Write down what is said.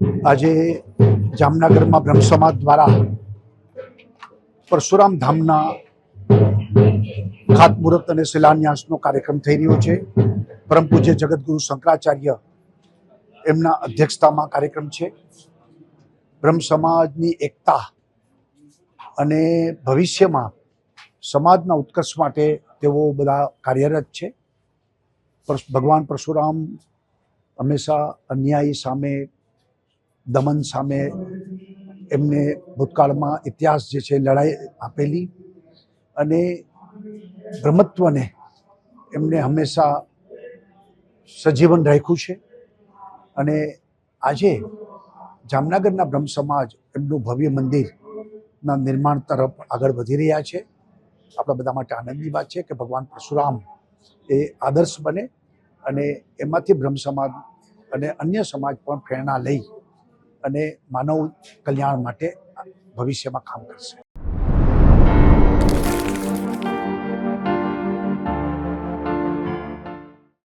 આજે જામનગરમાં બ્રહ્મ સમાજ દ્વારા પરશુરામ ધામના ખાતમુહૂર્ત અને શિલાન્યાસનો કાર્યક્રમ થઈ રહ્યો છે. પરમ પૂજ્ય જગતગુરુ શંકરાચાર્ય એમના અધ્યક્ષતામાં કાર્યક્રમ છે. બ્રહ્મ સમાજની એકતા અને ભવિષ્યમાં સમાજના ઉત્કર્ષ માટે તેઓ બધા કાર્યરત છે. ભગવાન પરશુરામ હંમેશા અન્યાયી સામે દમન સામે એમને ભૂતકાળમાં ઇતિહાસ જે છે, લડાઈ આપેલી અને બ્રહ્મત્વને એમને હંમેશા સજીવન રાખ્યું છે. અને આજે જામનગરના બ્રહ્મ સમાજ એમનું ભવ્ય મંદિરના નિર્માણ તરફ આગળ વધી રહ્યા છે. આપણા બધા માટે આનંદની વાત છે કે ભગવાન પરશુરામ એ આદર્શ બને અને એમાંથી બ્રહ્મ સમાજ અને અન્ય સમાજ પણ પ્રેરણા લઈ અને માનવ કલ્યાણ માટે ભવિષ્યમાં કામ કરશે.